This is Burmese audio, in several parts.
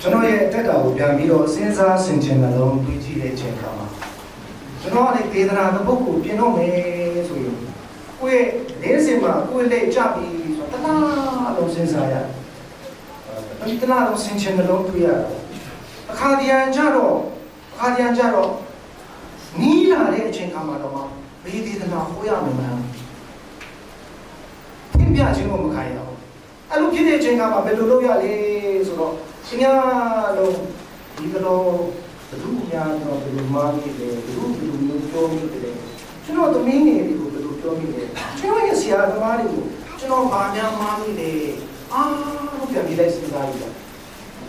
ကျွန်တော်ရဲ့အတက်တာကိုပြန်ပြီးတော့စဉ်းစားဆင်ခြင်နှလုံးတွေးကြည့်တဲ့အချိန်ခါမှာကျွန်တော်ကလည်းဒေသနာတစ်ပုဒ်ကိုပြင်တော့မယ်ဆိုရင်ကိုယ့်ရဲ့လေးစင်မှာကိုယ့်ရဲ့လက်ကြပြီးဆိုတော့တလားလုံးစဉ်းစားရတယ်။အဲဒီတလားလုံးဆင်ခြင်နှလုံးတွေးရတာ။အခါတရံကြတော့အခါတရံကြတော့နီးလာတဲ့အချိန်ခါမှာတော့မှဘေးဒေသနာဟောရမယ်မလား။ပြပြချင်းကိုမခံရဘူး။အဲ့လိုဖြစ်တဲ့အချိန်ခါမှာဘယ်လိုလုပ်ရလဲဆိုတော့ ရှင်များလုံးဒီကတော့ဘယ်သူများတော့ဘယ်လိုမားနေတယ်ဘယ်လိုဘယ်လိုမျိုးပြောနေတယ်ကျွန်တော်သမီးနေတွေကိုဘယ်လိုပြောနေလဲကျွန်တော်ရဲ့ဆရာသမားတွေကိုကျွန်တော်ဗာများမားနေတယ်အာလို့ပြန်ပြီးလိုက်စဉ်းစားရတာ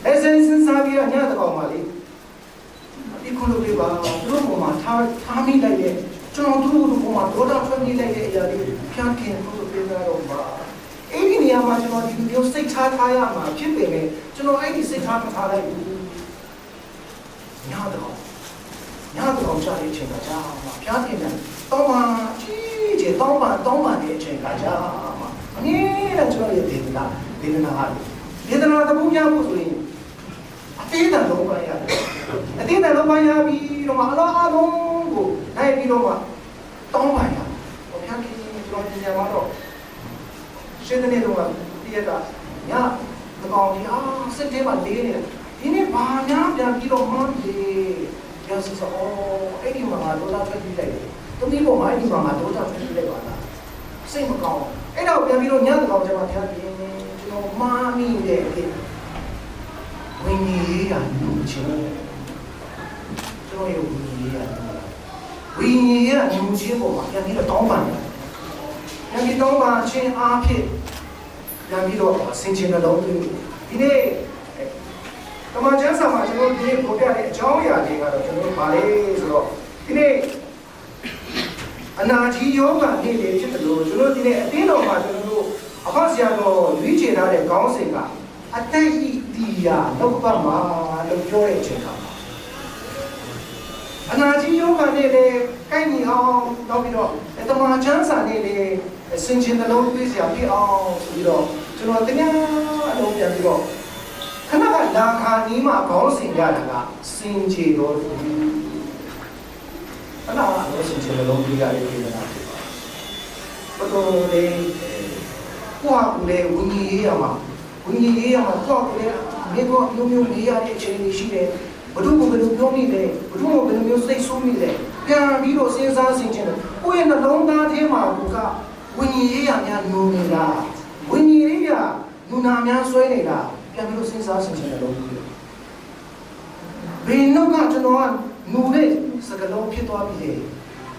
အဲစဉ်းစားပြီးတော့ညတဲ့ကောင်ပါလေဒီခုလိုလေးပါသူတို့ကမှထားထားမိလိုက်တဲ့ကျွန်တော်တို့ကမှဒေါတာထွက်နေလိုက်တဲ့အရာတွေဖြန့်ခင်ဖို့ပြေးလာတော့ပါအဲ့ဒီနေရာမှာကျွန်တော်ဒီလိုစိတ်ထားထားရမှာဖြစ်ပေမဲ့ ကျွန်တော်အဲ့ဒီစိတ်ထားထားလိုက်ဘူးညတော့ညတော့ကြာတဲ့အချိန်ကကြာမှာဖျားတင်တယ်တောင်းပါကြီးကြီးတောင်းပါတောင်းပါတဲ့အချိန်ကကြာမှာအမြဲတမ်းကျွန်တော်ရဲ့ဒေသနာဒေသနာဟာဒေသနာတပူပြဖို့ဆိုရင်အသေးတန်လုံးပိုင်းရတယ်အသေးတန်လုံးပိုင်းရပြီးတော့မှအလားအလုံးကိုနိုင်ပြီးတော့မှတောင်းပါရဟောဖျားခင်ကျွန်တော်ညမှာတော့ရှင်းတဲ့နေ့တော့တည့်ရတာည မကောင်းကြီးအာစစ်သေးမှလေးနေတယ်ဒီနေ့ဘာများပြန်ပြီးတော့မှန်းလေကျန်စစောအဲ့ဒီမှာငါဒေါသထွက်ပြီးလိုက်တယ်တမီးပေါ်မှာအဲ့ဒီမှာငါဒေါသထွက်ပြီးလိုက်ပါလားစိတ်မကောင်းအဲ့တော့ပြန်ပြီးတော့ညတကောင်ကျမှဖျားခင်ကျွန်တော်မာမိတဲ့ဝိညာဉ်ရေးရလူချင်းကျွန်တော်ရဲ့ဝိညာဉ်ရေးရဝိညာဉ်ရေးရလူချင်းပေါ်မှာပြန်ပြီးတော့တောင်းပန်တယ်ပြန်ပြီးတောင်းပန်ခြင်းအားဖြင့် ပြန်ပြီးတော့ဆင်ခြင်တဲ့လုံးတွေဒီနေ့ကမ္ဘာကျမ်းစာမှာကျွန်တော်ဒီနေ့ပေါ်ပြတဲ့အကြောင်းအရာတွေကတော့ကျွန်တော်ဗာလေဆိုတော့ဒီနေ့အနာကြီးယောဂနေ့လေးဖြစ်တယ်လို့ကျွန်တော်ဒီနေ့အတင်းတော်မှာကျွန်တော်တို့အဖဆရာတော်ရွေးချယ်ထားတဲ့ခေါင်းစဉ်ကအတ္တဤတီယာလောကပတ်မှာလို့ပြောတဲ့အချိန်ခါမှာအနာကြီးယောဂနေ့လေးကိုက်ညီအောင်နောက်ပြီးတော့တမန်ကျမ်းစာနေ့လေးဆင်ခြင်နှလုံးသွေးစရာဖြစ်အောင်ဆိုပြီးတော့ ကျွန်တော်တရားအလုံးပြန်ပြီးတော့ခဏကလာခါနီးမှခေါင်းစဉ်ရတာကစင်ကြေတော်သူအဲ့တော့အလုံးစင်ကြေလုံးပြီးရတဲ့ပြည်နာဖြစ်ပါဘတော်လေးကိုဟာကိုလေးဝင်းကြီးရေးရမှာဝင်းကြီးရေးရမှာတော့ကိုလေးမိဘမျိုးမျိုးနေရတဲ့အချိန်ကြီးရှိတယ်ဘုဒ္ဓဘုရားပြောမိတယ်ဘုဒ္ဓဘုရားမျိုးစိတ်ဆိုးမိတယ်ပြန်ပြီးတော့စဉ်းစားဆင်ခြင်တယ်ကိုယ့်ရဲ့နှလုံးသားထဲမှာကဝิญဉေးရများနိုးနေတာ နူနာများဆွဲနေတာပြန်ပြီးတော့စဉ်းစားဆင်ခြင်တယ်လို့ပြောဘယ်နှုတ်ကကျွန်တော်ကနူတဲ့စကလုံးဖြစ်သွားပြီလေ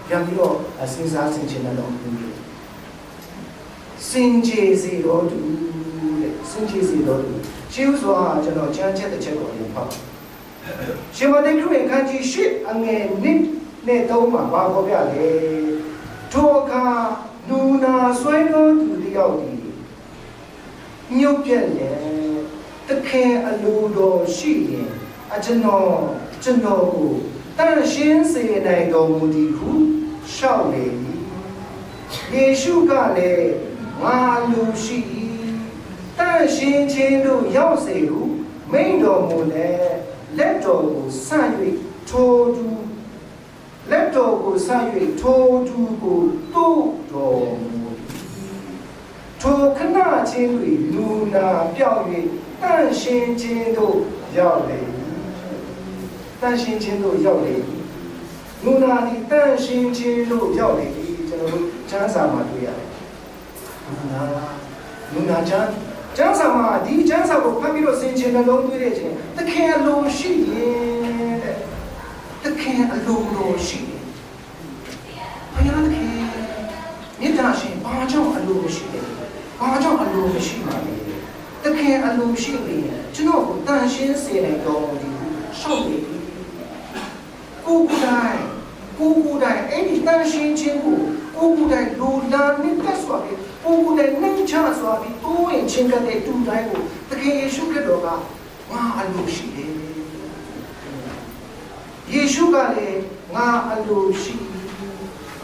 ပြန်ပြီးတော့စဉ်းစားဆင်ခြင်တယ်လို့ပြောစင်ကြေစီတော်သူတဲ့စင်ကြေစီတော်သူရှင်းဥစွာကျွန်တော်ချမ်းချက်တစ်ချက်ကိုအရင်ဖတ်ရှင်မတိတ်ရဲ့ခန်းကြီးရှစ်အငယ်နစ်နဲ့သုံးမှာဘာခေါ်ပြလဲထိုအခါနူနာဆွဲတော်သူတယောက်ဒီ ညုတ်ပြက်လေတခင်အလိုတော်ရှိရင်အကျွန်တော်ကျွန်တော်ကိုတန်ရှင်းစေနိုင်တော်မူသည်ဟုရှောက်လေယေရှုကလည်းငါလူရှိတန်ရှင်းခြင်းတို့ရောက်စေဟုမိန်တော်မူလဲလက်တော်ကိုဆန့်၍ထိုးသူလက်တော်ကိုဆန့်၍ထိုးသူကိုတူတော်မူ ထိုခဏချင်းတွင်လူနာပြောက်၍တန်ရှင်းခြင်းတို့ရောက်လေတန်ရှင်းခြင်းတို့ရောက်လေလူနာဒီတန်ရှင်းခြင်းတို့ရောက်လေကျွန်တော်တို့ချမ်းစာမှာတွေ့ရတယ်လူနာလူနာချမ်းကျမ်းစာမှာဒီကျမ်းစာကိုဖတ်ပြီးတော့ဆင်ခြင်နှလုံးသွင်းတဲ့အချိန်တခင်အလိုရှိရင်တဲ့တခင်အလိုလိုရှိရင်ဘုရားသခင်မြတ်တာရှင်ဘာကြောင့်အလိုရှိလဲဘာကြောင့်အ လိုမရှိပါလဲတခင်အလိုရှိရင်ကျွန်တော်ကိုတန်ရှင်းစေနိုင်တော်မူသည်ရှောက်နေပြီကိုယ်ကိုယ်တိုင်ကိုယ်ကိုယ်တိုင်အဲ့ဒီတန်ရှင်းခြင်းကိုကိုယ်ကိုယ်တိုင်လိုလားနေတတ်စွာဖြင့်ကိုယ်ကိုယ်တိုင်နှိမ်ချစွာပြီးတိုးဝင်ချင်းကတဲ့တူတိုင်းကိုတကယ်ယေရှုခရစ်တော်ကငါအလိုရှိတယ်ယေရှုကလည်းငါအလိုရှိ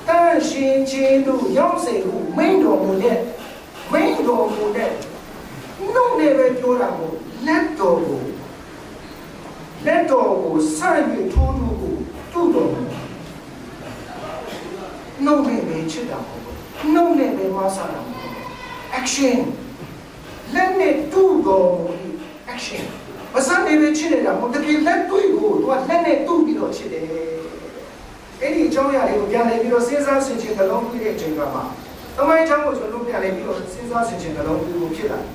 တန်ရှင်းခြင်းတို့ရောက်စေဟုမိန်တော်မူတဲ့ မိန်တော်မူတဲ့နှုတ်နဲ့ပဲပြောတာကိုလက်တော်ကိုကိုစံ၍ထိုးထိုးကိုတူတော်မူနှုတ်နဲ့ပဲချစ်တာမဟုတ်ဘူးနှုတ်နဲ့ပဲမဆာတာမဟုတ်ဘူး action လက်နဲ့တူတော်မူ action မစနေပဲချစ်နေတာမဟုတ်တကယ်လက်တွေ့ကိုသူကလက်နဲ့တူပြီးတော့ချစ်တယ်အဲ့ဒီအကြောင်းအရာတွေကိုပြန်လည်ပြီးတော့စဉ်းစားဆင်ခြင်နှလုံးသွင်းတဲ့အချိန်ကမှ တမိုင်းချောင်းကိုကျွန်တော်တို့ပြန်လည်ပြီးတော့စဉ်းစားဆင်ခြင်နှလုံးသွင်းဖို့ဖြစ်လာတယ်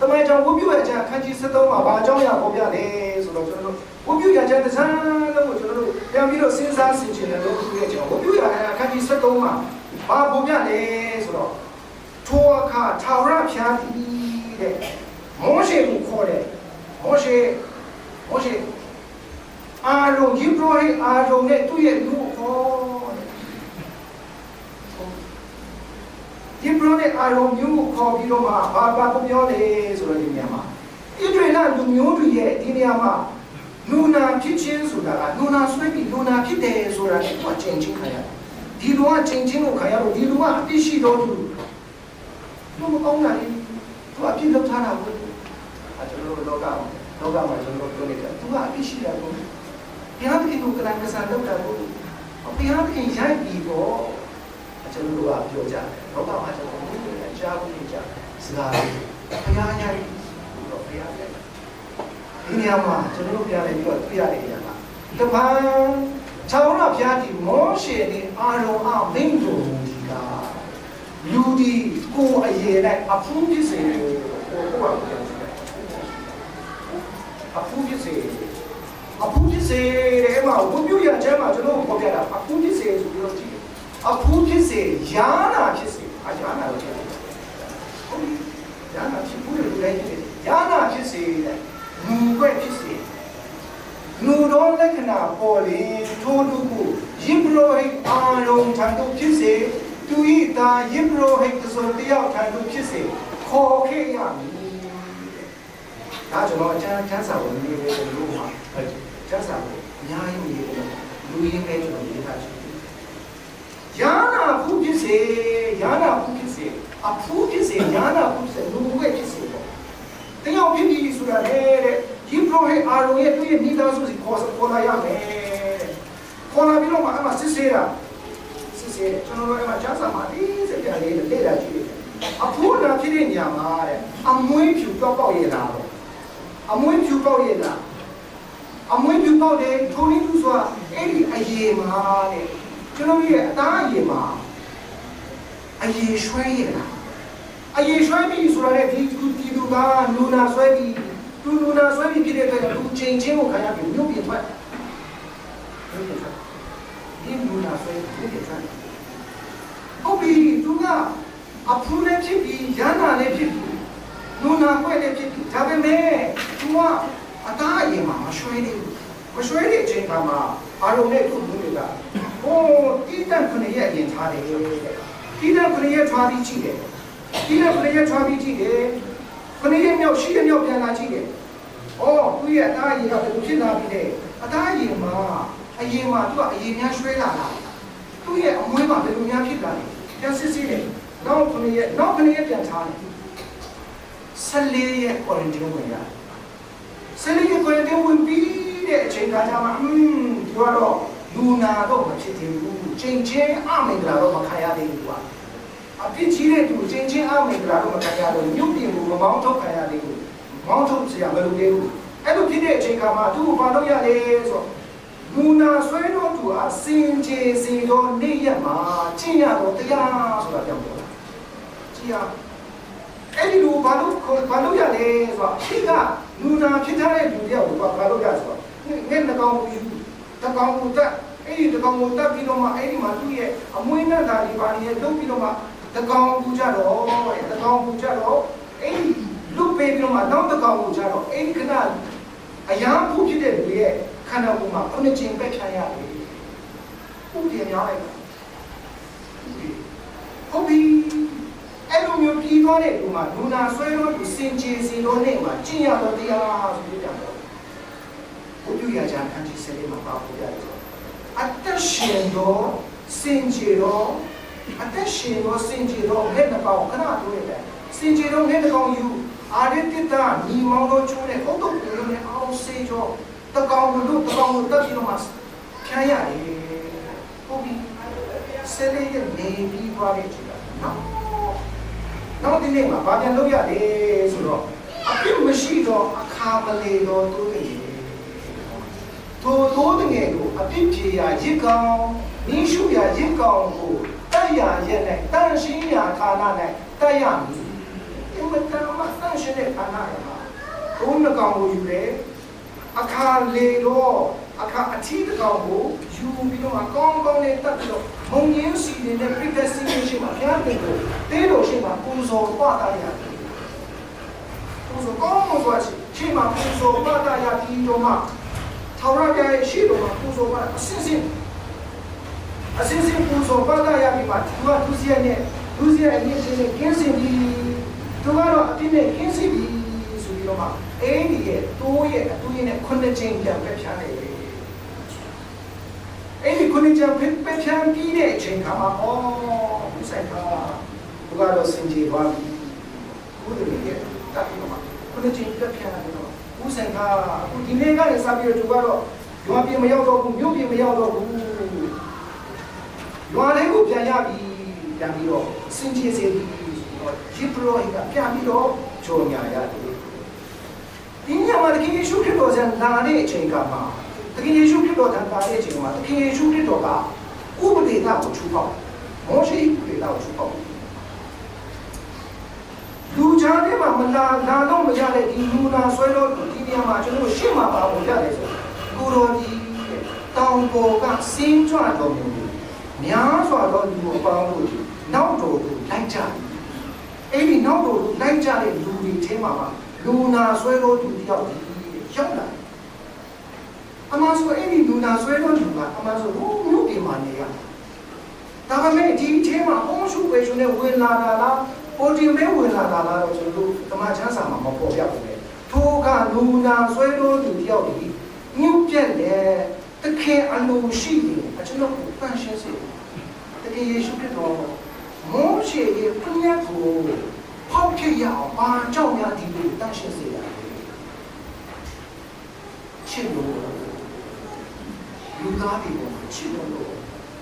တမိုင်းချောင်းဝိပုရဲ့အကျအခန်းကြီး73မှာဘာအကြောင်းအရာပေါ်ပြလဲဆိုတော့ကျွန်တော်တို့ဝိပုရဲ့အကျတစ်စမ်းလုံးကိုကျွန်တော်တို့ပြန်ပြီးတော့စဉ်းစားဆင်ခြင်နှလုံးသွင်းတဲ့အချိန်ဝိပုရဲ့အခန်းကြီး73မှာဘာပေါ်ပြလဲဆိုတော့ထိုအခါထာဝရဘုရားသည်တဲ့မောရှေကိုခေါ်တယ်မောရှေမောရှေအာရုံဂျိဘရိုဟိအာရုံနဲ့သူ့ရဲ့လူကိုခေါ် တယ်ဒီဘရိုနဲ့အာရုံမျိုးကိုခေါ်ပြီးတော့မှဘာဘာကိုပြောလဲဆိုတော့ဒီနေရာမှာဣဒရေလလူမျိုးတွေရဲ့ဒီနေရာမှာလူနာဖြစ်ခြင်းဆိုတာကလူနာဆွဲပြီးလူနာဖြစ်တယ်ဆိုတာကိုသူကချိန်ချင်းခံရတယ်ဒီလူကချိန်ချင်းကိုခံရတော့ဒီလူကအပြစ်ရှိတော့သူသူမကောင်းတာလေသူအပြစ်လုပ်ထားတာကိုအဲကျွန်တော်တို့လောကလောကမှာကျွန်တော်တို့ပြောနေတာသူကအပြစ်ရှိတာကိုဘုရားသခင်ကိုကလန်ကစားလုပ်တာကိုဘုရားသခင်ရိုက်ပြီးတော့ ကျွန်တော်တို့ကပြောကြတယ်။လောကမှာကျွန်တော်တို့လည်းအကြားဘူးကြစကားလေးဘုရားအညာကြီးတော့ဘုရားလည်းဒီနေရာမှာကျွန်တော်တို့ပြရတယ်ပြီးတော့ပြရတဲ့အရာကတပန်းချောင်းရဘုရားဒီမောရှေနဲ့အာရုံအမင်းတို့ဒီကလူဒီကိုအရေးနဲ့အဖူးဖြစ်စေကိုကိုကပြောတယ်အဖူးဖြစ်စေအဖူးဖြစ်စေတဲ့မှာဘုပြုရချမ်းမှာကျွန်တော်တို့ပြောပြတာအဖူးဖြစ်စေဆိုပြီးတော့ကြည့် အခုဖြစ်စေယာနာဖြစ်စေအယာနာလို့ပြောတယ်ဟုတ်ပြီယာနာဖြစ်ဘူးလို့လည်းဖြစ်တယ်ယာနာဖြစ်စေတဲ့လူွက်ဖြစ်စေလူတော်လက္ခဏာပေါ်လေထိုးသူကိုယိဘရိုဟိတ်အာရုံထံသို့ဖြစ်စေသူဤသာယိဘရိုဟိတ်ဆိုတယောက်ထံသို့ဖြစ်စေခေါ်ခဲ့ရမည်ဒါကျွန်တော်အကျဉ်းချမ်းစာဝင်နေတယ်လို့မှာချမ်းစာကိုအများကြီးနေတယ်လူရင်းပဲကျွန်တော်ရေးထားချင် ယာနာဖူးဖြစ်စေယာနာဖူးဖြစ်စေအဖူးဖြစ်စေယာနာဖူးဖြစ်စေလူဝဲဖြစ်စေပေါ့တရားဖြစ်ပြီးဆိုတာလေတဲ့ဒီပရိုဟေအာရုံရဲ့သူ့ရဲ့မိသားစုစီခေါ်ခေါ်လာရမယ်တဲ့ခေါ်လာပြီးတော့မှအမှစစ်ဆေးတာစစ်ဆေးတယ်ကျွန်တော်တို့အမှချမ်းစာမှာဒီစက်ပြလေးလေ့လာကြည့်တယ်အဖူးနာဖြစ်တဲ့နေရာမှာတဲ့အမွှေးဖြူပေါက်ပေါက်ရတာပေါ့အမွှေးဖြူပေါက်ရတာအမွှေးဖြူပေါက်တယ်ထိုးရင်းသူဆိုတာအဲ့ဒီအရေမှာတဲ့ ကျွန်တော်ရဲ့အသားအရည်မှာအရည်ရွှဲရတာအရည်ရွှဲပြီးဆိုရတဲ့ဒီကူတီလူကလူနာဆွဲပြီးလူလူနာဆွဲပြီးဖြစ်တဲ့အတွက်လူချင်းချင်းကိုခံရပြီးမြို့ပြထွက်မြို့ပြထွက်ဒီလူနာဆွဲမြို့ပြထွက်ဟုတ်ပြီသူကအဖူးလည်းဖြစ်ပြီးရန်နာလည်းဖြစ်ပြီးလူနာခွဲလည်းဖြစ်ပြီးဒါပေမဲ့သူကအသားအရည်မှာမရွှဲသေးဘူးမရွှဲတဲ့အချိန်ကမှအာရုံနဲ့သူ့လူတွေကဟို တိတန်ခဏရဲ့အရင်ထားတယ်တဲ့တိတန်ခဏရဲ့ထွားပြီးကြည့်တယ်တိတန်ခဏရဲ့ထွားပြီးကြည့်တယ်ခဏရဲ့မြောက်ရှိတဲ့မြောက်ပြန်လာကြည့်တယ်အော်သူ့ရဲ့အသားအရင်ကဘယ်လိုဖြစ်လာပြီလဲအသားအရင်မှာအရင်မှာသူကအရင်များရွှဲလာတာသူ့ရဲ့အမွေးမှာဘယ်လိုများဖြစ်လာလဲပြန်စစ်စစ်တယ်နောက်ခဏရဲ့နောက်ခဏရဲ့ပြန်ထားတယ်ဆက်လေးရဲ့ quarantine ဝင်ရတယ်ဆက်လေးရဲ့ quarantine ဝင်ပြီးတဲ့အချိန်ကကြာမှာอืมဒီကတော့ လူနာတော့မဖြစ်သေးဘူးချိန်ချင်းအမင်္ဂလာတော့မခံရသေးဘူးကွာအပြစ်ကြီးတဲ့သူချိန်ချင်းအမင်္ဂလာတော့မခံရတော့မြုပ်ပြင်ကိုမမောင်းထုတ်ခံရသေးဘူးမောင်းထုတ်စရာမလိုသေးဘူးအဲ့လိုဖြစ်တဲ့အချိန်ကမှသူ့ကိုဘာလုပ်ရလဲဆိုတော့လူနာဆွဲတော့သူအစင်ကြေစီတော့နေရမှာကျင့်ရတော့တရားဆိုတာပြောပြောတာကြည်ရအဲ့ဒီလူဘာလို့ဘာလို့ရလဲဆိုတော့ခိကလူနာဖြစ်ထားတဲ့လူတယောက်ကိုဘာလို့ရဆိုတော့ငဲ့နှကောင်ကိုယူတကောင်ကိုတက် အဲ့ဒီတကောင်ကိုတက်ပြီးတော့မှအဲ့ဒီမှာသူ့ရဲ့အမွေးနဲ့ဓာတ်ဒီပါနေလုပ်ပြီးတော့မှတကောင်ကူကြတော့တကောင်ကူကြတော့အဲ့ဒီလုပေးပြီးတော့မှနောက်တကောင်ကူကြတော့အဲ့ဒီခဏအရာဘူးဖြစ်တဲ့လူရဲ့ခန္ဓာကိုယ်မှာခုနှစ်ချိန်ပဲဖြန်းရတယ်ဟုတ်တယ်များလိုက်ဟုတ်ပြီအဲ့လိုမျိုးပြီးသွားတဲ့လူမှာလူနာဆွဲတော့သူစင်ကြေစီတော့နေမှာကျင့်ရတော့တရားဆိုပြီးကြတော့ဘုရားကြာခန်းကြီးစလေးမှာပါဖို့ရတယ် အသက်ရှင်တော့စင်ကြေတော့အသက်ရှင်တော့စင်ကြေတော့လက်နှကောင်ခဏတို့ရတယ်စင်ကြေတော့လက်နှကောင်ယူအာရတိတညီမောင်တို့ချိုးတဲ့ဟုတ်တော့ဘယ်လိုလဲအောင်စေကြောတကောင်တို့တကောင်တို့တက်ပြီးတော့မှဖြန်းရတယ်ဟုတ်ပြီဆယ်လေးရဲ့နေပြီးသွားတဲ့ချိန်ကနော်နောက်ဒီနေ့မှာဘာပြန်လုပ်ရလဲဆိုတော့အပြစ်မရှိတော့အခါမလေတော့သူတည်း ထိုသိုးတငယ်ကိုအပြစ်ပြေရာရစ်ကောင်မိရှုရာရစ်ကောင်ကိုတက်ရရဲ့နဲ့တန်ရှင်းရာဌာနနဲ့တက်ရမည်အမတန်မှတန်ရှင်းတဲ့ဌာနရမှာဘုန်းနှကောင်ကိုယူတယ်အခါလေတော့အခါအထီးတကောင်ကိုယူပြီးတော့အကောင်းကောင်းနဲ့တက်ပြီးတော့မုံရင်းစီနေတဲ့ predestination မှာဖျားတယ်ကိုတေးတော်ရှိမှပူဇော်ပွားတာရတယ်ပူဇော်ကောင်းမှုဆိုရှင်ချိန်မှာပူဇော်ပါတာရဒီတော့မှ ထာဝရဘုရားရဲ့ရှိတော်မှာပူဇော်ပါအစစ်စစ်အစစ်စစ်ပူဇော်ပါတာရပြီးမှသူကသူစီရနဲ့သူစီရအရင်ချင်းနဲ့ကင်းစင်ပြီးသူကတော့အပြစ်နဲ့ကင်းစင်ပြီးဆိုပြီးတော့မှအဲ့ဒီရဲ့တိုးရဲ့အတူရဲ့ခုနှစ်ချင်းပြန်ပဲဖြားနေတယ်အဲ့ဒီခုနှစ်ချင်းပဲဖြားပြီးတဲ့အချိန်ခါမှာအော်ဘုဆိုင်ကသူကတော့စင်ကြေသွားပြီဘုဒ္ဓရဲ့တပ်ပြီးတော့မှခုနှစ်ချင်းပြတ်ပြန်တယ်တော့ ဦးဆိုင်ကအခုဒီနေ့ကနေစပြီးတော့သူကတော့ရွာပြင်မရောက်တော့ဘူးမြို့ပြင်မရောက်တော့ဘူးရွာလေးကိုပြန်ရပြီပြန်ပြီးတော့စင်ကြီးစေပြီးတော့ဂျီပရိုဟိကပြန်ပြီးတော့ဂျုံညာရတယ်ဒီညမှာတကယ်ယေရှုခရစ်တော်ဆန်လာတဲ့အချိန်ကမှတကယ်ယေရှုခရစ်တော်ထံလာတဲ့အချိန်မှာတကယ်ယေရှုခရစ်တော်ကဥပဒေသားကိုချူပေါက်မောရှိဥပဒေသားကိုချူပေါက်လူ ချားထဲမှာမလာလာတော့မရတဲ့ဒီလူနာဆွဲတော့ဒီနေရာမှာကျွန်တော်ရှေ့မှာပါဖို့ရတယ်ဆိုကိုတော်ကြီးတောင်ပေါ်ကစင်းကြွတော်မူတယ်များစွာသောလူအပေါင်းတို့နောက်တော်ကိုလိုက်ကြတယ်အဲ့ဒီနောက်တော်ကိုလိုက်ကြတဲ့လူတွေထဲမှာပါလူနာဆွဲတော့သူတယောက်ဒီရောက်လာအမှန်ဆိုအဲ့ဒီလူနာဆွဲတော့လူကအမှန်ဆိုဟိုမြို့ပြင်မှာနေရဒါပေမဲ့ဒီထဲမှာအုံးစုပဲရှင်နဲ့ဝင်လာတာလား ပိုတင်မဲဝင်လာတာလားတော့ကျွန်တော်တို့ကမ္ဘာချမ်းစာမှာမပေါ်ပြဘူးလေထိုကလူနာဆွဲလို့သူတယောက်ဒီညှို့ပြက်လေတခင်အလိုရှိတယ်အကျွန်တော်ကိုတန်ရှင်းစေတကယ်ယေရှုခရစ်တော်မောရှေရဲ့ပြည့်ညတ်ကိုဖောက်ဖြစ်ရအောင်ဘာကြောင့်များဒီလိုတန်ရှင်းစေရလဲချစ်လို့လူသားတွေပေါ်မှာချစ်လို့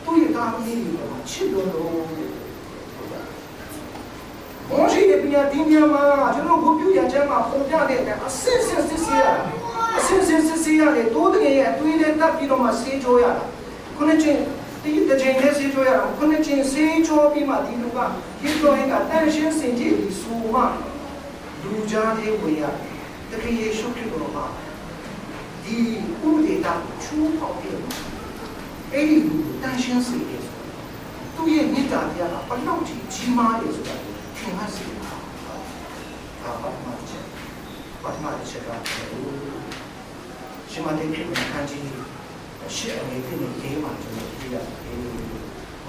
သူ့ရဲ့သားသမီးတွေပေါ်မှာချစ်လို့ မောရှိရဲ့ပြတင်းပြမှာကျွန်တော်ဘုပြုရချမ်းမှာပုံပြတဲ့အတိုင်းအစစ်စစ်စစ်စစ်ရအစစ်စစ်စစ်စစ်ရတယ်တိုးတကယ်ရဲ့အတွေးနဲ့တက်ပြီးတော့မှစေးချိုးရတာခုနှစ်ချင်းဒီတစ်ချိန်နဲ့စေးချိုးရတာခုနှစ်ချင်းစေးချိုးပြီးမှဒီလူကဒီလိုဟင်ကတန်ရှင်းစင်ကြယ်ပြီးစူမလူကြားသေးဝင်ရတကယ်ယေရှုခရစ်တော်မှာဒီဥပဒေတာချူးပေါက်ပြီးအဲ့ဒီလူတန်ရှင်းစေတယ်သူရဲ့မေတ္တာတရားကဘလောက်ကြီးကြီးမားတယ်ဆိုတာ ထင်မှတ်စီတာအာဘာမှမချက်ဘာမှမချက်ကရှင်မတေခိမခန်းကြီးရှေ့အနေနဲ့ဒီမှာကျွန်တော်ပြရတယ်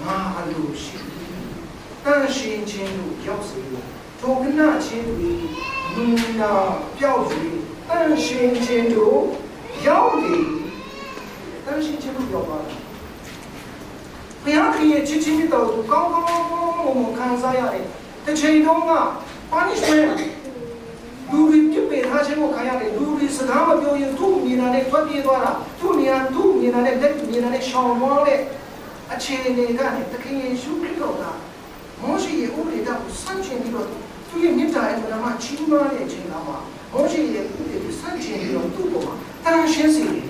ငါအလိုရှိတန်ရှင်ချင်းတို့ရောက်စေထိုကနာချင်းတွေလူနာပျောက်စေတန်ရှင်ချင်းတို့ရောက်လေတန်ရှင်ချင်းတို့ရောက်ပါလားဘုရားခင်ရဲ့ချစ်ချင်းမြတ်တော်ကိုကောင်းကောင်းမွန်ခံစားရတယ် တစ်ချိန်တုန်းက punishment လူတွေပြစ်ပယ်ထားခြင်းကိုခံရတယ်လူတွေစကားမပြောရင်သူ့မြင်တာနဲ့ထွက်ပြေးသွားတာသူ့မြင်သူ့မြင်တာနဲ့လက်မြင်တာနဲ့ရှောင်သွားတဲ့အခြေအနေကနေတခင်ယေရှုခရစ်တော်ကမောရှိရဲ့ဥပဒေတော်ကိုစန့်ကျင်ပြီးတော့သူ့ရဲ့မေတ္တာရဲ့ဓမ္မချီးမွမ်းတဲ့အချိန်ကမှာမောရှိရဲ့ဥပဒေကိုစန့်ကျင်ပြီးတော့သူ့ပေါ်မှာတန်ရှင်းစေတယ်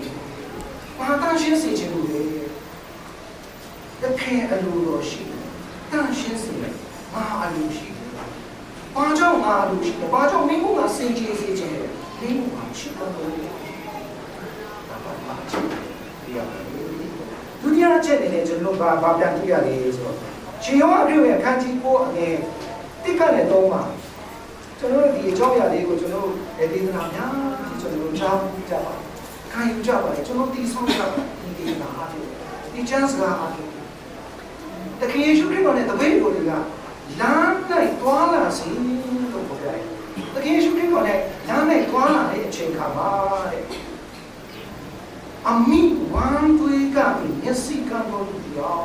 ။ဘာတန်ရှင်းစေခြင်းလို့လဲ။တခင်အလိုတော်ရှိတယ်။တန်ရှင်းစေတယ်။ ဘာအလိုရှိတယ်။ဘာကြောင့်ငါအလိုရှိတယ်။ဘာကြောင့်မင်းကငါစင်ကြယ်စေခြင်းလဲ။မင်းကငါချစ်တော်တယ်။ဒါပါပါချစ်တယ်။ဒုတိယချက်အနေနဲ့ကျွန်တော်ဘာဘာပြန်ကြည့်ရလဲဆိုတော့ရှင်ယောဟန်ပြုရဲ့အခန်းကြီး9အငယ်တိကနဲ့3မှာကျွန်တော်တို့ဒီအကြောင်းအရာလေးကိုကျွန်တော်တို့ဒေသနာများကြီးကျွန်တော်တို့ကြားကြပါခံယူကြပါလေကျွန်တော်တည်ဆောက်ကြပါဒီဒေသနာအားဖြင့်ဒီ chance ကအားဖြင့်တခင်ယေရှုခရစ်တော်နဲ့တပည့်တော်တွေက လမ်း၌တွာလာစီလို့ပြောတယ်တခင်ယေရှုခရစ်တော်နဲ့လမ်း၌တွာလာတဲ့အချိန်ခါမှာတဲ့အမိဝမ်းသွေးကပြီးမျက်စိကံတော်သူရော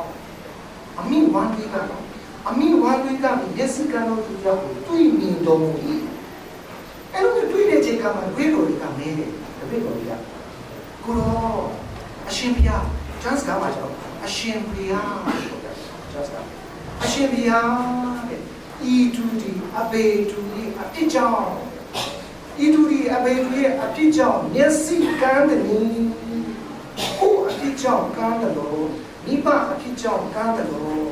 အမိဝမ်းသွေးကတော့အမိဝမ်းသွေးကပြီးမျက်စိကံတော်သူရောကိုတွေ့မြင်တော်မူ၏အဲ့လိုတွေ့တဲ့ချိန်ခါမှာဘယ်လိုတွေကမဲတယ်တပည့်တော်တွေကကိုကိုတော့အရှင်ဘုရား chance ကမှာကျွန်တော်အရှင်ဘုရားဆိုတဲ့ chance ကအရှင်ဘုရားတဲ့ ဤသူဒီအဘေသူဒီအပြစ်ကြောင့်ဤသူဒီအဘေသူရဲ့အပြစ်ကြောင့်မျက်စိကန်းတဲ့နီးဟိုအပြစ်ကြောင့်ကန်းတယ်လို့မိဘအပြစ်ကြောင့်ကန်းတယ်လို့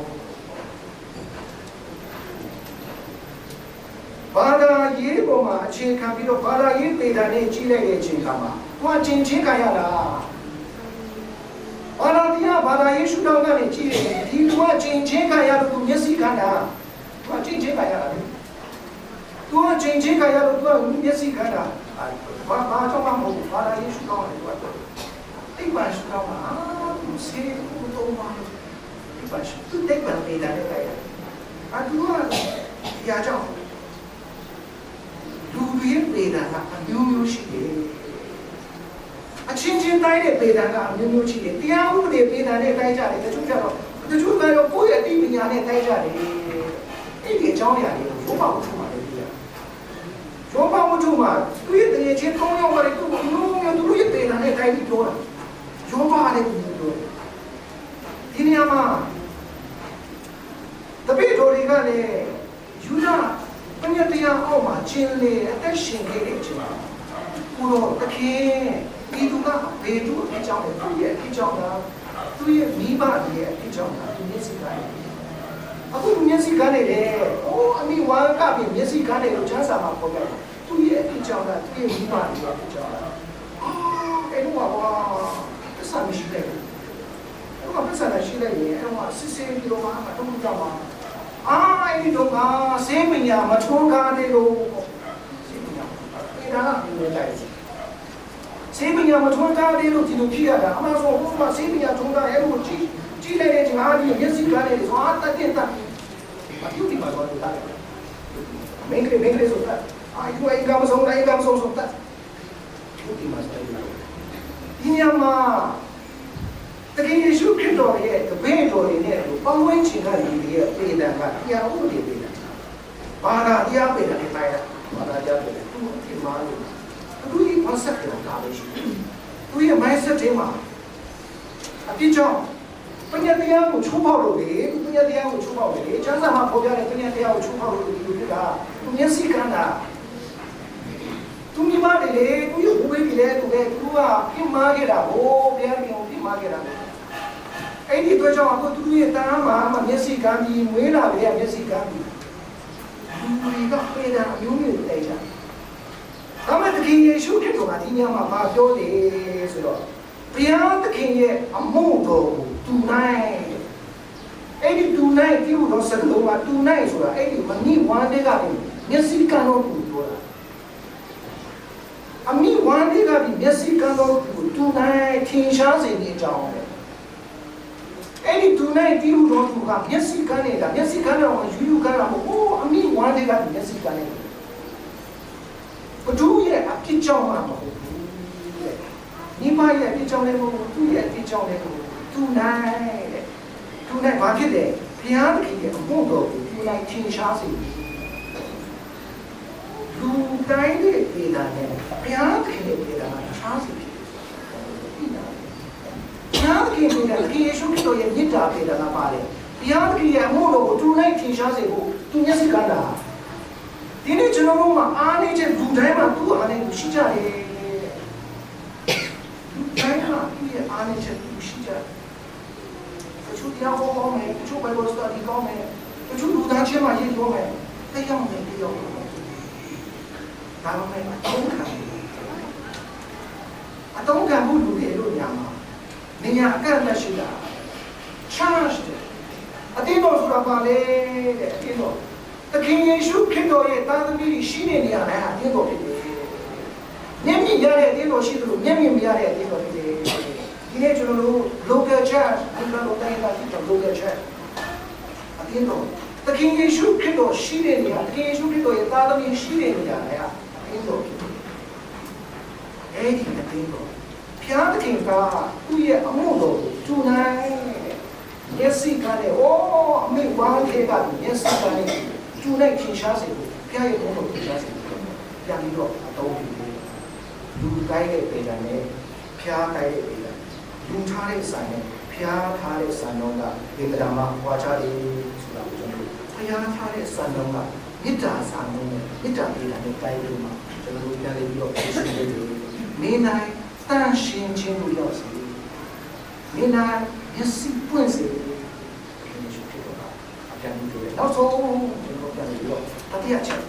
ဘာသာရေးပေါ်မှာအခြေခံပြီးတော့ဘာသာရေးပေတာနဲ့ကြီးလိုက်တဲ့အချိန်ခါမှာသူကချင်းချင်းခံရတာဘာသာတရားဘာသာရေးရှုထောင့်ကနေကြည့်တယ်ဒီလူကချင်းချင်းခံရလို့သူမျက်စိခံတာ သူကချင်းချင်းခံရတာလေသူကချင်းချင်းခံရလို့သူကမျက်စိခံတာဘာဘာကြောင့်မှမဟုတ်ဘူးဘာသာရေးရှုထောင့်ကနေသူကတိတ်မှန်ရှုထောင့်မှာသူစေဘူးတော့မှာတိတ်မှန်ရှုသူတိတ်မှန်ပေတာနဲ့တိုက်တာအတူကရာကြောင့်လူတွေရဲ့ပေဒံကအမျိုးမျိုးရှိတယ်အချင်းချင်းတိုင်းတဲ့ပေဒံကအမျိုးမျိုးရှိတယ်တရားဥပဒေပေဒံနဲ့တိုင်းကြတယ်တချို့ကျတော့တချို့ကတော့ကိုယ့်ရဲ့အသိပညာနဲ့တိုင်းကြတယ် အဲ့ဒီအကြောင်းအရာတွေကိုရောပါမှုထုမှလည်းပြရရောပါမှုထုမှသူရဲ့တရေချင်းကောင်းရောက်ကြတယ်သူ့ကိုမျိုးမျိုးသူရဲ့ပေဒံနဲ့တိုင်းပြီးပြောတာရောပါတယ်သူပြောဒီနေရာမှာတပိတော်တွေကလည်းယူနာပညာတရားအောက်မှာကျင်းလေအသက်ရှင်ခဲ့တဲ့အချိန်မှာကိုတော့တခင်ဒီသူကဘေတူအကြောင်းနဲ့သူ့ရဲ့အကြောင်းကသူ့ရဲ့မိဘရဲ့အကြောင်းကသူမျက်စိကလည်း အခုမျက်စိကလည်းလေအိုးအမိဝါကပြမျက်စိကလည်းလို့ချမ်းသာမှာပေါ့ဗျာသူ့ရဲ့အကြောင်းကသူ့ရဲ့မိဘရဲ့အကြောင်းကအာအဲ့တော့ဘာပစာမရှိတယ်အဲ့တော့ပစာမရှိတယ်အဲ့တော့စစ်စစ်ပြီးတော့မှတော့ကြောက်မှာအာအဲ့ဒီတော့ကဆေးမညာမထွန်းကားသေးလို့ဆေးမညာအဲ့ဒါကဒီလိုက်ဆေးမညာမထွန်းကားသေးလို့ဒီလိုဖြစ်ရတာအမှဆိုဟိုမှာဆေးမညာထွန်းကားအဲ့လိုကြည့် ကြည့်လိုက်တဲ့ဒီမှာဒီမျက်စိကားလေးဆိုအာတက်တက်တက်မပြုတ်ဒီမှာတော့တာမင်းကလေးမင်းကလေးဆိုတာအာယူအိမ်ကမဆုံးတိုင်းကမဆုံးဆိုတာပြုတ်ဒီမှာဆိုဒီညမှာတကယ်ယေရှုခရစ်တော်ရဲ့တပည့်တော်တွေနဲ့ပတ်ဝန်းကျင်ကလူတွေရဲ့ပြည်တယ်ကတရားဥပဒေပြည်တယ်ဘာသာတရားပြည်တယ်တိုင်းတာဘာသာတရားပြည်တယ်သူအဖြစ်မှာလို့သူဒီ concept ကိုဒါပဲရှိတယ်သူရဲ့ mindset ထဲမှာအပြစ်ကြောင့် ပညာတရားကိုချိုးဖောက်လို့လေသူပညာတရားကိုချိုးဖောက်တယ်လေကျမ်းစာမှာပေါ်ပြတဲ့ပညာတရားကိုချိုးဖောက်လို့ဒီလိုဖြစ်တာသူမျက်စိကန်းတာသူမိမတွေလေသူရဲ့ဘဝကြီးလေသူကသူကပြင်မာခဲ့တာဟိုဘုရားရှင်ကိုပြင်မာခဲ့တာအဲ့ဒီအတွက်ကြောင့်အခုသူတို့ရဲ့တားမှာမမျက်စိကမ်းပြီးမွေးလာလေမျက်စိကမ်းပြီးလူတွေကပေတာအမျိုးမျိုးတိုက်ကြဒါမဲ့တခင်ယေရှုခရစ်တော်ကဒီညမှာမပြောတယ်ဆိုတော့ဘုရားသခင်ရဲ့အမှုတော်ကို တူနိုင်အဲ့ဒီတူနိုင်ဒီလိုတော့စကလုံးကတူနိုင်ဆိုတာအဲ့ဒီမနိဝမ်းတဲ့ကလည်းမျက်စိကမ်းတော့ကိုပြောတာအမိဝမ်းတဲ့ကပြီးမျက်စိကမ်းတော့ကိုတူနိုင်ထင်ရှားစေတဲ့အကြောင်းပဲအဲ့ဒီသူနဲ့တီးလို့တော့သူကမျက်စိကန်းနေတာမျက်စိကန်းတော့ယူယူကန်းတာမဟုတ်ဘူးအမိဝမ်းတွေကမျက်စိကန်းနေတယ်ဘဒူရဲ့အဖြစ်ကြောင့်မှမဟုတ်ဘူးညီမရဲ့အဖြစ်ကြောင့်လည်းမဟုတ်ဘူးသူ့ရဲ့အဖြစ်ကြောင့်လည်းမဟုတ်ဘူး သူနိုင်တဲ့သူနိုင်ဘာဖြစ်လဲဘုရားသခင်ရဲ့အမှုတော်ကိုသူနိုင်ထင်ရှားစေလူတိုင်းရဲ့ဒေတာနဲ့ဘုရားသခင်ရဲ့ဒေတာကခြားစီဖြစ်တယ်ဘုရားသခင်ကတကယ်ယေရှုခရစ်တော်ရဲ့မြစ်တာပေတာကပါတယ်ဘုရားသခင်ရဲ့အမှုတော်ကိုသူလိုက်ထင်ရှားစေဖို့သူမျက်စိကန်းတာဒီနေ့ကျွန်တော်တို့မှာအားနေတဲ့လူတိုင်းမှာသူ့အားနေသူရှိကြတယ်လူတိုင်းမှာသူ့ရဲ့အားနေချက်သူရှိကြတယ် တချို့တရားဟောကောင်းမယ်တချို့ဘိုင်ဘယ်စတာဒီကောင်းမယ်တချို့လူသားချင်းမှာရေးပြောမယ်တရားမယ်တရားမယ်ဒါမှမဟုတ်အတုံးခံအတုံးခံမှုလူတွေလို့ညာမှာနေညာအကန့်အသတ်ရှိတာ charge တယ်အတင်းတော်ဆိုတာပါလေတဲ့အတင်းတော်သခင်ယေရှုခရစ်တော်ရဲ့သားသမီးရှိနေနေရတဲ့အတင်းတော်ဖြစ်တယ်မျက်မြင်ရတဲ့အတင်းတော်ရှိသလိုမျက်မြင်မရတဲ့အတင်းတော်ဖြစ်တယ်ဒီနေ့ကျွန်တော်တို့ local church ဘုရားတော်တိုင်းတာဖြစ်တော့ local church အတင်းတော်သခင်ယေရှုခရစ်တော်ရှိနေနေရသခင်ယေရှုခရစ်တော်ရဲ့သားသမီးရှိနေနေရတဲ့အတင်းတော်ဖြစ်တယ်အဲ့ဒီအတင်းတော်ဘုရားသခင်ကသူ့ရဲ့အမှုတော်ကိုကျူနိုင်မျက်စိကလည်းအိုးအမေဝါခေကမျက်စိကလည်းကျူနိုင်ခင်ရှားစေဖို့ဘုရားရဲ့ဘုန်းတော်ကိုရှားစေဖို့ပြန်ပြီးတော့အတော်ပြုတယ်လူတိုင်းရဲ့ပေတံနဲ့ဖျားတိုက်တဲ့ဒေတာ လူထားတဲ့ဆိုင်နဲ့ဖျားထားတဲ့ဆန်တော်ကဒေသနာမှာဟွာချတယ်ဆိုတာကိုကျွန်တော်တို့ဖျားထားတဲ့ဆန်တော်ကမေတ္တာဆန်တော်နဲ့မေတ္တာဒေတာနဲ့တိုက်လို့မှာကျွန်တော်တို့ပြန်လည်ပြီးတော့ဖြည့်ရှင်းနေတယ်နေနိုင်တန်ရှင်းခြင်းလို့ရောက်စီနေနိုင်မျက်စိပွင့်စေဒီလိုဖြစ်တော့အပြန်ပြီးတော့နောက်ဆုံးကျွန်တော်ပြန်ပြီးတော့တတိယချက်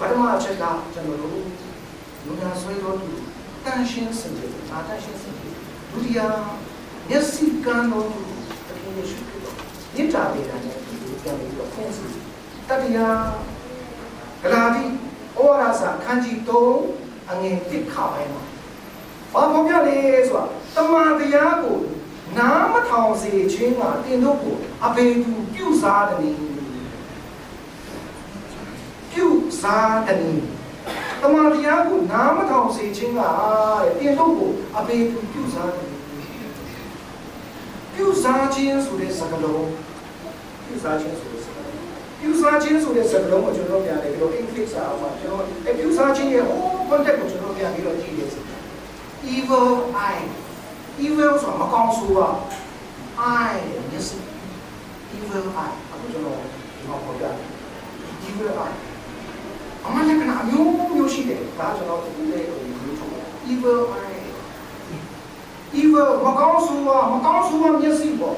ပထမအချက်ကကျွန်တော်တို့လူနာဆွေးတော်သူတန်ရှင်းစင်ကြယ်အာတန်ရှင်းစင်ကြယ် ဒုတိယမျက်စိကန်းတော်သူတကယ်ရှိဖြစ်တော့မေတ္တာဒေတာနဲ့ဒီလိုပြန်ပြီးတော့ဖုံးစီတတိယဂလာတိဩဝါဒစာခန်းကြီး3အငယ်1ခါပိုင်းမှာဘာပေါ်ပြလဲဆိုတာတမန်တရားကိုနားမထောင်စေခြင်းကတင်တို့ကိုအဘေသူပြုစားတယ်ပြုစားတယ် တမန်တရားကိုနားမထောင်စေခြင်းကတဲ့တင်တို့ကိုအဘေသူပြုစားတယ်ပြုစားခြင်းဆိုတဲ့စကားလုံးပြုစားခြင်းဆိုတဲ့စကားလုံးပြုစားခြင်းဆိုတဲ့စကားလုံးကိုကျွန်တော်ပြန်တယ်ပြီးတော့ English စာအောင်မှာကျွန်တော်အပြုစားခြင်းရဲ့ context ကိုကျွန်တော်ပြန်ပြီးတော့ကြည့်ရစီ evil eye evil ဆိုတာမကောင်းဆိုးอ่ะ eye မျက်စိ evil eye အခုကျွန်တော်ဒီမှာပေါ်ပြ evil eye အမှန်လက္ခဏာအမျိုးမျိုးရှိတယ်ဒါကျွန်တော်ဒီလေးကိုပြောထုတ်တယ် evil eye evil မကောင်းဆိုးကမကောင်းဆိုးကမျက်စိပေါ့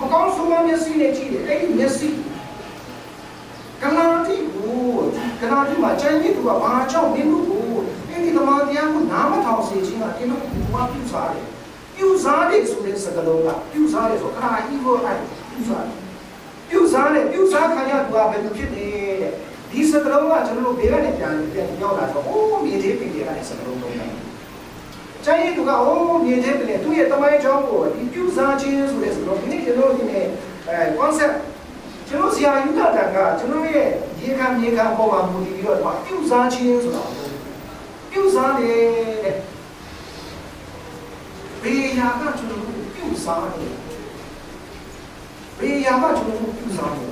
မကောင်းဆိုးကမျက်စိနဲ့ကြည့်တယ်အဲ့ဒီမျက်စိကလာတိကိုကလာတိမှာကျန်ရစ်သူကဘာကြောင့်မင်းတို့ကိုအဲ့ဒီသမာတရားကိုနားမထောင်စေခြင်းကဒီလိုဘုရားပြုစားတယ်ပြုစားတယ်ဆိုတဲ့စကားလုံးကပြုစားတယ်ဆိုခါ evil eye ပြုစားတယ်ပြုစားတယ်ပြုစားခံရသူကဘယ်လိုဖြစ်နေတဲ့ ဒီစကားလုံးကကျွန်တော်တို့ဘေးကနေပြန်ပြန်ရောက်လာတော့အိုးမြေသေးပင်တွေကနေစကားလုံးလုံးတယ်ကျန်ရည်သူကအိုးမြေသေးပင်တွေသူ့ရဲ့တမိုင်းကြောင်းကိုဒီပြုစားခြင်းဆိုတဲ့စကားလုံးဒီနေ့ကျွန်တော်တို့ဒီနေ့အဲ concept ကျွန်တော်ဆရာယူတာတန်ကကျွန်တော်ရဲ့ရေခံမြေခံပေါ်မှာမူတည်ပြီးတော့ပြုစားခြင်းဆိုတာပြုစားတယ်တဲ့ဘေးရာကကျွန်တော်တို့ပြုစားတယ်ဘေးရာကကျွန်တော်တို့ပြုစားတယ်မင်း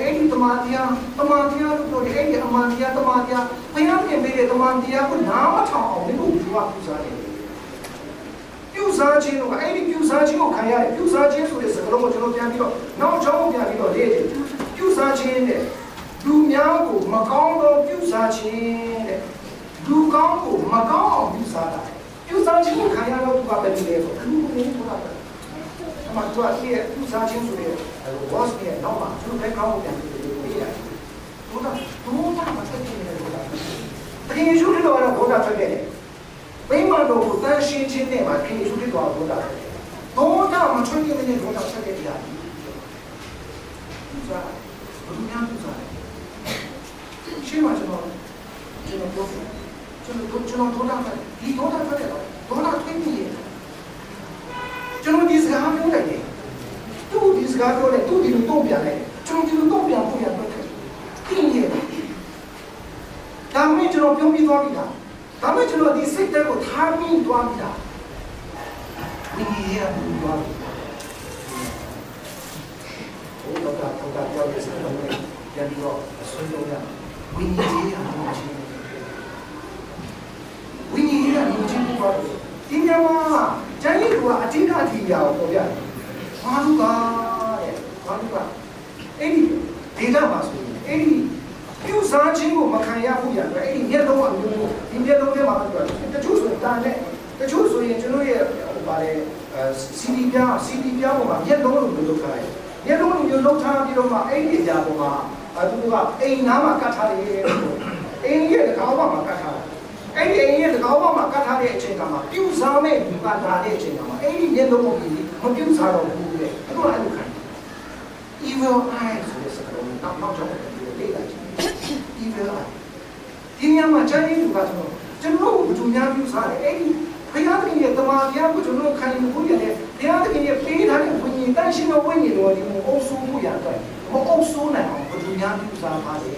တို့ကိုအဲ့ဒီတမန်တရားတမန်တရားလို့ပြောတယ်အဲ့ဒီအမှန်တရားတမန်တရားဘုရားပြင်ပေးတဲ့တမန်တရားကိုနားမထောင်အောင်မင်းတို့ကပြုစားတယ်ပြုစားခြင်းကအဲ့ဒီပြုစားခြင်းကိုခံရတယ်ပြုစားခြင်းဆိုတဲ့စကားလုံးကိုကျွန်တော်ပြန်ပြီးတော့နောက်ကြောင်းပြန်ပြီးတော့လေ့တယ်ပြုစားခြင်းတဲ့လူများကိုမကောင်းသောပြုစားခြင်းတဲ့လူကောင်းကိုမကောင်းအောင်ပြုစားတာပြုစားခြင်းကိုခံရတော့သူကပဲလေဆိုလူမျိုးဆိုတာအမှတော့ဒီပြုစားခြင်းဆိုတဲ့ boss ရဲ့ နောက်မှာသူလည်းကောင်းအောင်ပြန်ပြီးတော့လေ့ရတယ်ဘုရားဘုရားမဆက်ဖြစ်နေတယ်ဘုရားတကယ်ရှိလို့တော့ဘုရားထွက်ခဲ့တယ်မိမတော်ကိုတန်ရှင်းခြင်းနဲ့မှာခင်ရှုဖြစ်သွားဘုရားတော့တာမထွက်ခဲ့တဲ့ဘုရားဆက်ခဲ့တရားပြုစားဘုရားပြုစားရှင်းမှာကျွန်တော်ကျွန်တော်ပြောကျွန်တော်ကျွန်တော်ဒေါတာဒီဒေါတာထွက်တယ်ဒေါတာထွက်ပြီးကျွန်တော်ဒီစကားပြောလိုက်တယ်သူဒီ စကားပြောလိုက်သူဒီလိုတော့ပြန်လိုက်ကျွန်တော်ဒီလိုတော့ပြန်ဖို့ရတော့တယ်တင်းရဲ့ဒါမှမဟုတ်ကျွန်တော်ပြောပြီးသွားပြီလားဒါမှမဟုတ်ကျွန်တော်ဒီစိတ်တက်ကိုထားပြီးသွားပြီလားဝိညာဉ်ရပြီးသွားပြီဘုရားကတော့ပြောရစတယ်ပြန်ပြီးတော့ဆွေးနွေးရဝိညာဉ်ရမှုချင်းဝိညာဉ်ရမှုချင်းပြောတယ်ဒီညမှာကျန်ရည်ကအတိတ်အထီရာကိုပြောပြတယ်ဘာလို့ကတဲ့ ဘာလို့ကအဲ့ဒီဒေတာမှာဆိုရင်အဲ့ဒီပြုစားခြင်းကိုမခံရဘူးရတယ်အဲ့ဒီမျက်လုံးအမျိုးဒီမျက်လုံးထဲမှာပြောတယ်တချို့ဆိုရင်တာနဲ့တချို့ဆိုရင်ကျွန်တော်ရဲ့ဟိုပါလေစီဒီပြားစီဒီပြားပေါ်မှာမျက်လုံးလိုမျိုးလုပ်ထားတယ်မျက်လုံးလိုမျိုးလုပ်ထားပြီးတော့မှအဲ့ဒီကြာပေါ်မှာအဲသူကအိမ်နားမှာကတ်ထားတယ်အိမ်ရဲ့ကောင်းမှာကတ်ထားတယ်အဲ့ဒီအိမ်ရဲ့ကောင်းမှာကတ်ထားတဲ့အချိန်ကမှပြုစားမဲ့ဒီကထားတဲ့အချိန်ကမှအဲ့ဒီမျက်လုံးကိုပြီးမပြုစားတော့ဘူးတဲ့အဲ့လိုအဲ့လိုခံ evil eye ဆိုတဲ့စကားလုံးတော့နောက်ကြောင်းလေ့လာကြည့် evil eye ဒီညမှာကျန်နေသူကကျွန်တော်ကျွန်တော်ကိုဘယ်သူများပြုစားတယ်အဲ့ဒီဘုရားသခင်ရဲ့တမန်တရားကိုကျွန်တော်ခံယူဖို့ရတယ်ဘုရားသခင်ရဲ့ပေးထားတဲ့ဝိညာဉ်တန်ရှင်သောဝိညာဉ်တော်ဒီကိုအုပ်စိုးဖို့ရတယ်မအုပ်စိုးနိုင်အောင်ဘယ်သူများပြုစားပါလဲ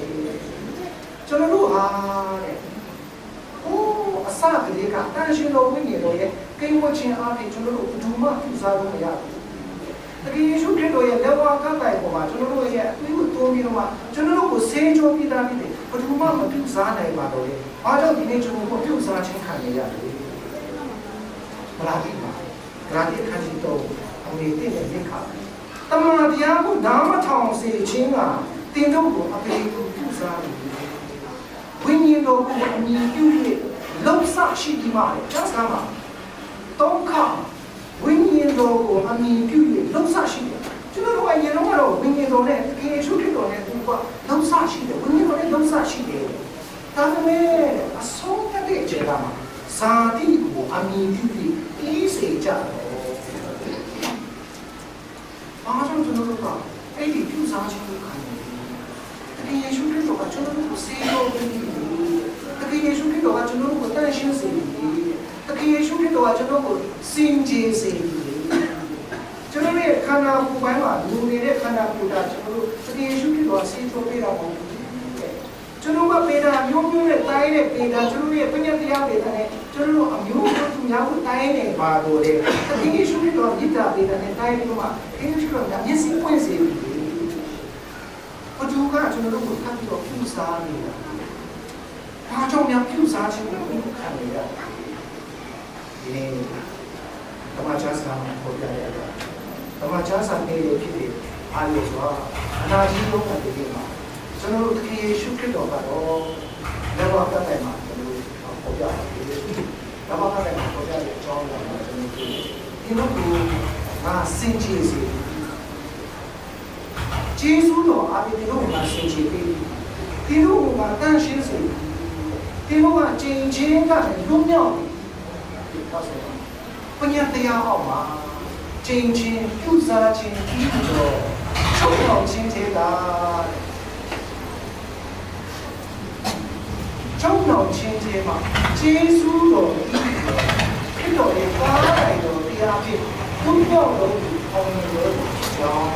ကျွန်တော်တို့ဟာတဲ့ဟိုးအစကလေးကတန်ရှင်သောဝိညာဉ်တော်ရဲ့ကိန်းဝချင်းအားဖြင့်ကျွန်တော်တို့ဘယ်သူမှပြုစားလို့မရဘူး တကယ်ယေရှုခရစ်တော်ရဲ့လက်ဝါးကပ်တိုင်ပေါ်မှာကျွန်တော်တို့ရဲ့အသွေးကိုတိုးပြီးတော့မှကျွန်တော်တို့ကိုဆေးကြောပြီးသားဖြစ်တယ်ဘယ်သူမှမပြုစားနိုင်ပါတော့လေ။အားကြောင့်ဒီနေ့ကျွန်တော်တို့ပြုစားခြင်းခံရရတယ်မလာတိမှာဂရာတိခန်းကြီးတော့အမေတင့်တဲ့ရိတ်ခါတမန်တရားကိုနားမထောင်စေခြင်းကတင်တို့ကိုအပေကိုပြုစားတယ်ဝိညာဉ်တော်ကိုအမြင်ပြု၍လုံဆရှိဒီမှာကျမ်းစာမှာတောင်းခ ဝိညာဉ်တော်ကိုအမြင်ပြု၍လုံဆရှိတယ်ကျွန်တော်တို့အရင်ကတော့ဝိညာဉ်တော်နဲ့ခေရှုခရစ်တော်နဲ့သူကလုံဆရှိတယ်ဝိညာဉ်တော်နဲ့လုံဆရှိတယ်ဒါပေမဲ့အဆုံးသတ်တဲ့အချိန်ကမှာဇာတိကိုအမြင်ပြုပြီးအေးစေကြတယ်။အားကြောင့်ကျွန်တော်တို့ကအဲ့ဒီပြုစားခြင်းကိုခံရတယ်။တကယ်ယေရှုခရစ်တော်ကကျွန်တော်တို့ကိုဆေးတော်ပေးတယ်။တကယ်ယေရှုခရစ်တော်ကကျွန်တော်တို့ကိုတန်ရှင်းစေတယ်။တကယ်ယေရှုခရစ်တော်ကကျွန်တော်တို့ကိုစင်ကြယ်စေတယ်။ကျွန်တော် ရဲ့ခန္ဓာကိုယ်ပိုင်းမှာလူနေတဲ့ခန္ဓာကိုယ်ကကျွန်တော်တို့တကယ်ယေရှုခရစ်တော်ကဆေးတော်ပေးတာမဟုတ်ဘူး။ကျွန်တော်ကပေတာမျိုးမျိုးနဲ့တိုင်းတဲ့ပေတာကျွန်တော်ရဲ့ပညာတရားပေတာနဲ့ကျွန်တော်အမျိုးမျိုးသူများကိုတိုင်းနေပါတော့တယ်။တကယ်ယေရှုခရစ်တော်မြစ်တာပေတာနဲ့တိုင်းပြီးတော့မှယေရှုခရစ်တော်ကမျက်စိပွင့်စေတယ်။ဘသူကကျွန်တော်တို့ကိုထပ်ပြီးတော့ပြုစားနေတာ။ဘာကြောင့်များပြုစားခြင်းကိုခံနေရလဲ။ဒီနေ့ဓမ္မချမ်းစာမှာပေါ်ပြရတာ။ ဓမ္မချမ်းစာနေရဖြစ်တဲ့အားလို့ဆိုတော့အနာကြီးလုံးတဲ့ဒီမှာကျွန်တော်တို့ခရီးရှုခရစ်တော်ကတော့လက်ဝါးတက်တယ်မှာကျွန်တော်တို့ပေါ်ပြရတယ်။လက်ဝါးတက်တယ်မှာပေါ်ပြတဲ့အကြောင်းကိုကျွန်တော်တို့ဒီလိုကငါစင်ကြယ်စေကျေးဇူးတော်အပြင်ဒီလိုကစင်ကြယ်ပေးဒီလိုကတန်ရှင်းစေဒီလိုကကျင်ချင်းကလည်းလွတ်မြောက်ပြီဟုတ်ဆိုပညာတရားအောက်မှာ ကျင်ချင်းပြုစားခြင်းပြီးတော့ချုပ်အောင်ခြင်းသေးတာချုပ်အောင်ခြင်းသေးမှာကျေးဇူးတော်ဖြစ်တော်ရဲ့ပါလိုက်တော်တရားဖြစ်ဘုရားတော်ကိုအောင်လို့ကြောင်း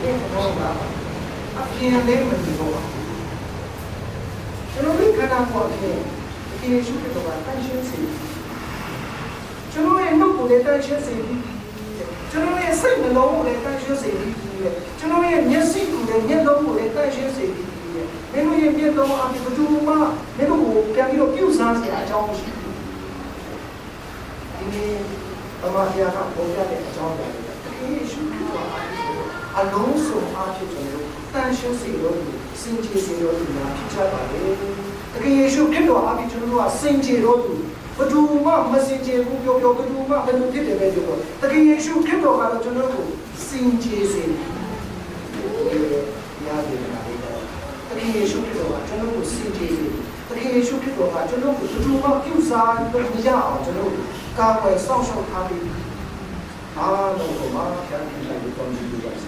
ဒီကတော့အပြင်းလေးမကြည့်တော့ကျွန်တော်ဒီခန္ဓာကိုယ်အဖြစ်ဒီယေရှုခရစ်တော်ကတန်ရှင်းစေကျွန်တော်ရဲ့နှုတ် ကိုလည်းတန်ရှင်းစေပြီးကျွန်တော်ရဲ့စိတ်နှလုံးကိုလည်းတန်ရှင်းစေပြီးကျွန်တော်ရဲ့မျက်စိကိုလည်းမျက်လုံးကိုလည်းတန်ရှင်းစေပြီးမင်းတို့ရဲ့မျက်လုံးအပြင်ဘယ်သူမှမင်းတို့ကိုပြန်ပြီးတော့ပြုစားစရာအကြောင်းမရှိဘူးဒီနေ့အမတရားကပေါ်ရတဲ့အကြောင်းတွေတကယ်ရှုခရစ်တော်အလုံးစုံအားဖြင့်ကျွန်တော်တန်ရှင်းစေလို့စင်ကြယ်စေလို့များဖြစ်ကြပါလေတကယ်ယေရှုခရစ်တော်အားဖြင့်ကျွန်တော်တို့ကစင်ကြယ်လို့ ဘယ်သူမှမစင်ကြယ်ဘူးပြောပြောဘယ်သူမှဘယ်လိုဖြစ်တယ်ပဲပြောတော့တကယ်ယေရှုခရစ်တော်ကတော့ကျွန်တော်တို့ကိုစင်ကြယ်စေတယ်ရတယ်နာလေးတော့တကယ်ယေရှုခရစ်တော်ကကျွန်တော်ကိုစင်ကြယ်စေတကယ်ယေရှုခရစ်တော်ကကျွန်တော်ကိုဘယ်သူမှပြုစားလို့မရအောင်ကျွန်တော်ကာကွယ်စောင့်ရှောက်ထားပြီးအားလုံးကိုမှဖြန့်ဖြူးလိုက်ပြီးကောင်းချီးပေးပါစေ